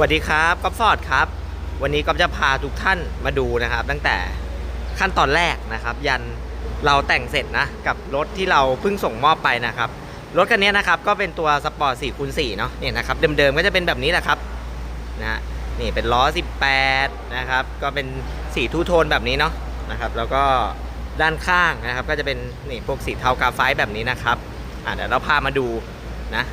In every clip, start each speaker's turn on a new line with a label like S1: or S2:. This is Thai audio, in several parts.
S1: สวัสดีครับก๊อฟฟอร์ดครับ วันนี้ก๊อฟจะพาทุกท่านมาดูนะครับ ตั้งแต่ขั้นตอนแรกนะครับ ยันเราแต่งเสร็จนะ กับรถที่เราเพิ่งส่งมอบไปนะครับ รถคันนี้นะครับก็เป็นตัวสปอร์ต4คูณ4เนาะเนี่ยนะครับเดิมๆก็จะเป็นแบบนี้แหละครับนะนี่เป็นล้อ 18 นะครับ ก็เป็นสีทูโทนแบบนี้เนาะนะครับ แล้วก็ด้านข้างนะครับ ก็จะเป็นนี่พวกสีเทากาไฟแบบนี้นะครับอะเดี๋ยวเราพามาดูนะ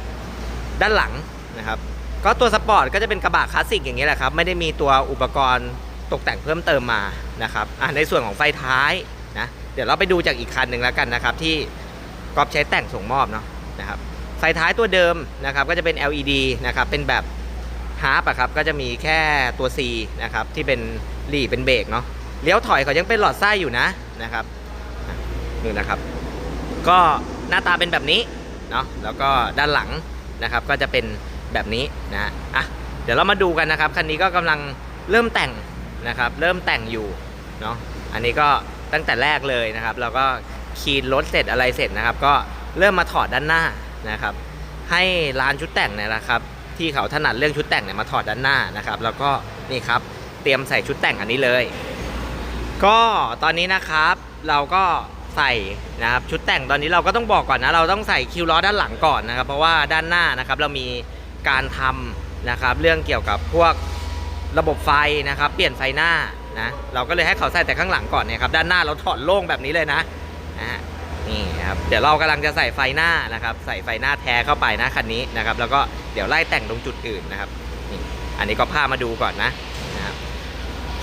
S1: ด้านหลังนะครับ ก็ตัวสปอร์ตก็จะเป็นกระบะคลาสสิกอย่างนี้แหละครับ ไม่ได้มีตัวอุปกรณ์ตกแต่งเพิ่มเติมมานะครับในส่วนของไฟท้ายนะเดี๋ยวเราไปดูจากอีกคันหนึ่งแล้วกันนะครับ ที่ก๊อฟใช้แต่งส่งมอบเนาะนะครับไฟท้ายตัวเดิมนะครับก็จะเป็น LED นะครับเป็นแบบฮาร์ปอะครับก็จะมีแค่ตัว C นะครับที่เป็นหลีเป็นเบรกเนาะเลี้ยวถอยเขายังเป็นหลอดไส้อยู่นะนะครับนี่นะครับ ก็หน้าตาเป็นแบบนี้เนาะแล้วก็ด้านหลังนะครับก็จะเป็น แบบนี้นะอะเดี๋ยวเรามาดูกันนะครับคันนี้ก็กำลังเริ่มแต่งนะครับ เริ่มแต่งอยู่เนาะอันนี้ก็ตั้งแต่แรกเลยนะครับเราก็คีนรถเสร็จอะไรเสร็จนะครับ ก็เริ่มมาถอดด้านหน้านะครับ ให้ร้านชุดแต่งเนี่ยนะครับ ที่เขาถนัดเรื่องชุดแต่งเนี่ยมาถอดด้านหน้านะครับ แล้วก็นี่ครับเตรียมใส่ชุดแต่งอันนี้เลย ก็ตอนนี้นะครับเราก็ใส่นะครับชุดแต่งตอนนี้เราก็ต้องบอกก่อนนะเราต้องใส่คิวล้อด้านหลังก่อนนะครับ เพราะว่าด้านหน้านะครับเรามี การทำนะครับ เรื่องเกี่ยวกับพวกระบบไฟนะครับ เปลี่ยนไฟหน้านะเราก็เลยให้เขาใส่แต่ข้างหลังก่อนเนี่ยครับ ด้านหน้าเราถอดโล่งแบบนี้เลยนะนะฮะนี่ครับเดี๋ยวเรากำลังจะใส่ไฟหน้านะครับ ใส่ไฟหน้าแท้เข้าไปนะคันนี้นะครับ แล้วก็เดี๋ยวไล่แต่งตรงจุดอื่นนะครับนี่อันนี้ก็พามาดูก่อนนะนะครับ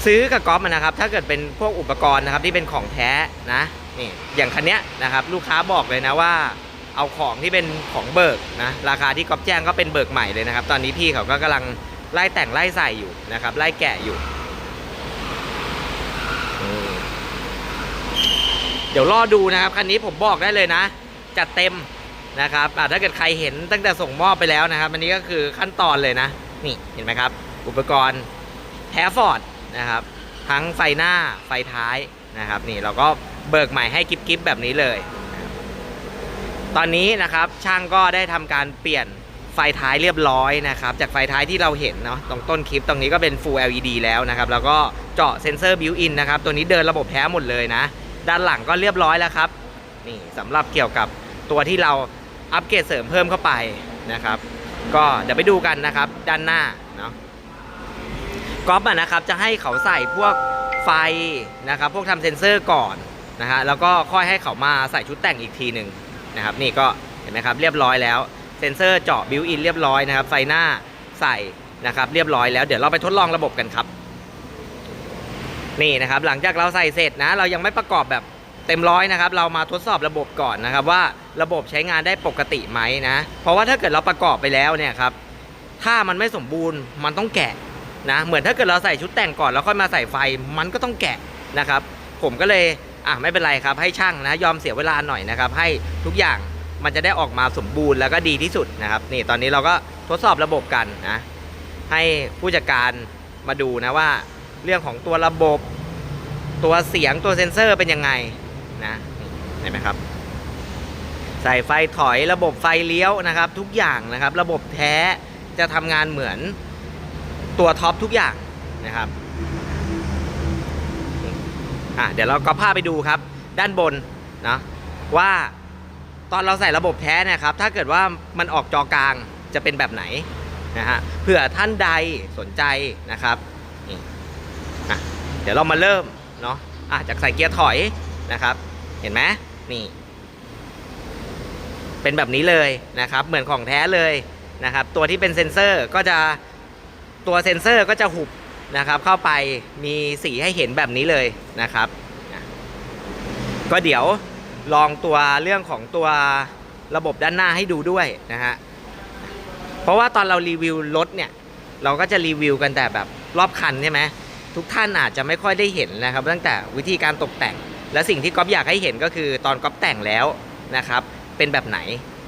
S1: ซื้อกับก๊อฟนะครับ ถ้าเกิดเป็นพวกอุปกรณ์นะครับที่เป็นของแท้นะนี่อย่างคันเนี้ยนะครับ ลูกค้าบอกเลยนะว่า เอาของที่เป็นของเบิกนะราคาที่ก๊อฟแจ้งก็เป็นเบิกใหม่เลยนะครับ ตอนนี้พี่เขาก็กำลังไล่แต่งไล่ใส่อยู่นะครับไล่แกะอยู่เดี๋ยวรอดูนะครับคันนี้ผมบอกได้เลยนะ จัดเต็มนะครับถ้าเกิดใครเห็นตั้งแต่ส่งมอบไปแล้วนะครับ อันนี้ก็คือขั้นตอนเลยนะ นี่เห็นไหมครับ อุปกรณ์แท้ฟอร์ดนะครับ ทั้งไฟหน้าไฟท้ายนะครับ นี่เราก็เบิกใหม่ให้กิฟกิฟแบบนี้เลย ตอนนี้นะครับช่างก็ได้ทำการเปลี่ยนไฟท้ายเรียบร้อยนะครับ จากไฟท้ายที่เราเห็นเนาะตรงต้นคลิปตรงนี้ก็เป็น Full LED แล้วนะครับ แล้วก็เจาะเซนเซอร์บิวอินนะครับ ตัวนี้เดินระบบแท้หมดเลยนะ ด้านหลังก็เรียบร้อยแล้วครับ นี่สำหรับเกี่ยวกับตัวที่เราอัปเกรดเสริมเพิ่มเข้าไปนะครับ ก็เดี๋ยวไปดูกันนะครับ ด้านหน้าเนาะก๊อฟอะนะครับจะให้เขาใส่พวกไฟนะครับ พวกทำเซ็นเซอร์ก่อนนะฮะแล้วก็ค่อยให้เขามาใส่ชุดแต่งอีกทีหนึ่ง นะครับนี่ก็เห็นไหมครับเรียบร้อยแล้วเซ็นเซอร์เจาะบิวอินเรียบร้อยนะครับไฟหน้าใส่นะครับเรียบร้อยแล้วเดี๋ยวเราไปทดลองระบบกันครับ นี่นะครับหลังจากเราใส่เสร็จนะ เรายังไม่ประกอบแบบเต็มร้อยนะครับ เรามาทดสอบระบบก่อนนะครับ ว่าระบบใช้งานได้ปกติไหมนะ เพราะว่าถ้าเกิดเราประกอบไปแล้วเนี่ยครับถ้ามันไม่สมบูรณ์มันต้องแกะนะเหมือนถ้าเกิดเราใส่ชุดแต่งก่อนแล้วค่อยมาใส่ไฟมันก็ต้องแกะนะครับ ผมก็เลย อะไม่เป็นไรครับให้ช่างนะยอมเสียเวลาหน่อยนะครับ ให้ทุกอย่างมันจะได้ออกมาสมบูรณ์แล้วก็ดีที่สุดนะครับ นี่ตอนนี้เราก็ทดสอบระบบกันนะให้ผู้จัดการมาดูนะว่า เรื่องของตัวระบบ ตัวเสียงตัวเซ็นเซอร์เป็นยังไงนะเห็นไหมครับ ใส่ไฟถอยระบบไฟเลี้ยวนะครับ ทุกอย่างนะครับ ระบบแท้จะทำงานเหมือนตัวท็อปทุกอย่างนะครับ อะเดี๋ยวเราก็พาไปดูครับ ด้านบนนะว่าตอนเราใส่ระบบแท้เนะครับ ถ้าเกิดว่ามันออกจอกลางจะเป็นแบบไหนนะฮะเผื่อท่านใดสนใจนะครับนี่อะเดี๋ยวเรามาเริ่มเนาะอะจากใส่เกียร์ถอยนะครับ เห็นไหมนี่เป็นแบบนี้เลยนะครับ เหมือนของแท้เลยนะครับ ตัวที่เป็นเซ็นเซอร์ก็จะตัวเซ็นเซอร์ก็จะหุบ นะครับ เข้าไปมีสีให้เห็นแบบนี้เลยนะครับ ก็เดี๋ยวลองตัวเรื่องของตัวระบบด้านหน้าให้ดูด้วยนะฮะเพราะว่าตอนเรารีวิวรถเนี่ย เราก็จะรีวิวกันแต่แบบรอบคันใช่ไหมทุกท่านอาจจะไม่ค่อยได้เห็นนะครับ ตั้งแต่วิธีการตกแต่ง และสิ่งที่ก๊อฟอยากให้เห็นก็คือตอนก๊อฟแต่งแล้วนะครับ เป็นแบบไหน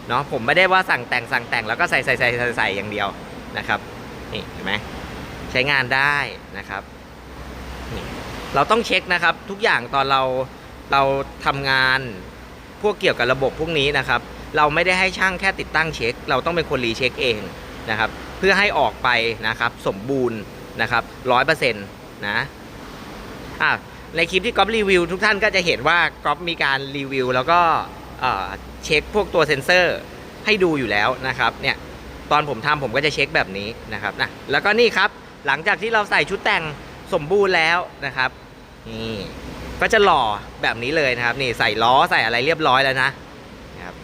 S1: เนาะผมไม่ได้ว่าสั่งแต่งสั่งแต่งแล้วก็ใส่ใส่ใส่ใส่ใส่อย่างเดียวนะครับนี่เห็นไหม ใช้งานได้นะครับ เราต้องเช็คนะครับ ทุกอย่างตอนเราเราทำงานพวกเกี่ยวกับระบบพวกนี้นะครับ เราไม่ได้ให้ช่างแค่ติดตั้งเช็ค เราต้องเป็นคนรีเช็คเองนะครับ เพื่อให้ออกไปนะครับ สมบูรณ์นะครับร้อยเปอร์เซ็นต์นะอะในคลิปที่ก๊อฟรีวิวทุกท่านก็จะเห็นว่าก๊อฟมีการรีวิว แล้วก็เช็คพวกตัวเซ็นเซอร์ให้ดูอยู่แล้วนะครับเนี่ยตอนผมทำผมก็จะเช็คแบบนี้นะครับนะแล้วก็นี่ครับ หลังจากที่เราใส่ชุดแต่งสมบูรณ์แล้วนะครับนี่ก็จะหล่อแบบนี้เลยนะครับ นี่ใส่ล้อใส่อะไรเรียบร้อยแล้วนะครับ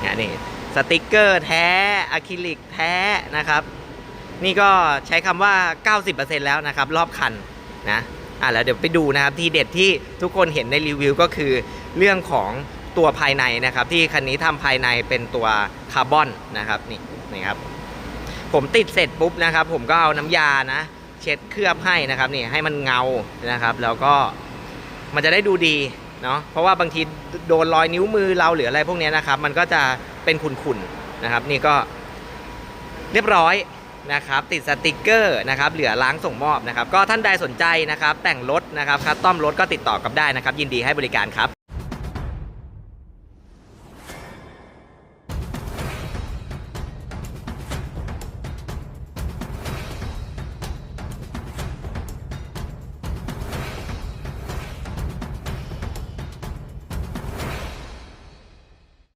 S1: เนี่ยนี่สติกเกอร์แท้อะคริลิกแท้นะครับ นี่ก็ใช้คำว่า 90%แล้วนะครับ รอบคันนะอะแล้วเดี๋ยวไปดูนะครับที่เด็ดที่ทุกคนเห็นในรีวิวก็คือเรื่องของตัวภายในนะครับ ที่คันนี้ทำภายในเป็นตัวคาร์บอนนะครับนี่นี่ครับ ผมติดเสร็จปุ๊บนะครับ ผมก็เอาน้ำยานะ เช็ดเคลือบให้นะครับนี่ให้มันเงานะครับ แล้วก็มันจะได้ดูดีเนาะเพราะว่าบางทีโดนรอยนิ้วมือเราหรืออะไรพวกนี้นะครับ มันก็จะเป็นขุ่นๆนะครับ นี่ก็เรียบร้อยนะครับติดสติกเกอร์นะครับเหลือล้างส่งมอบนะครับ ก็ท่านใดสนใจนะครับ แต่งรถนะครับคัสตอมรถก็ติดต่อกับได้นะครับ ยินดีให้บริการครับ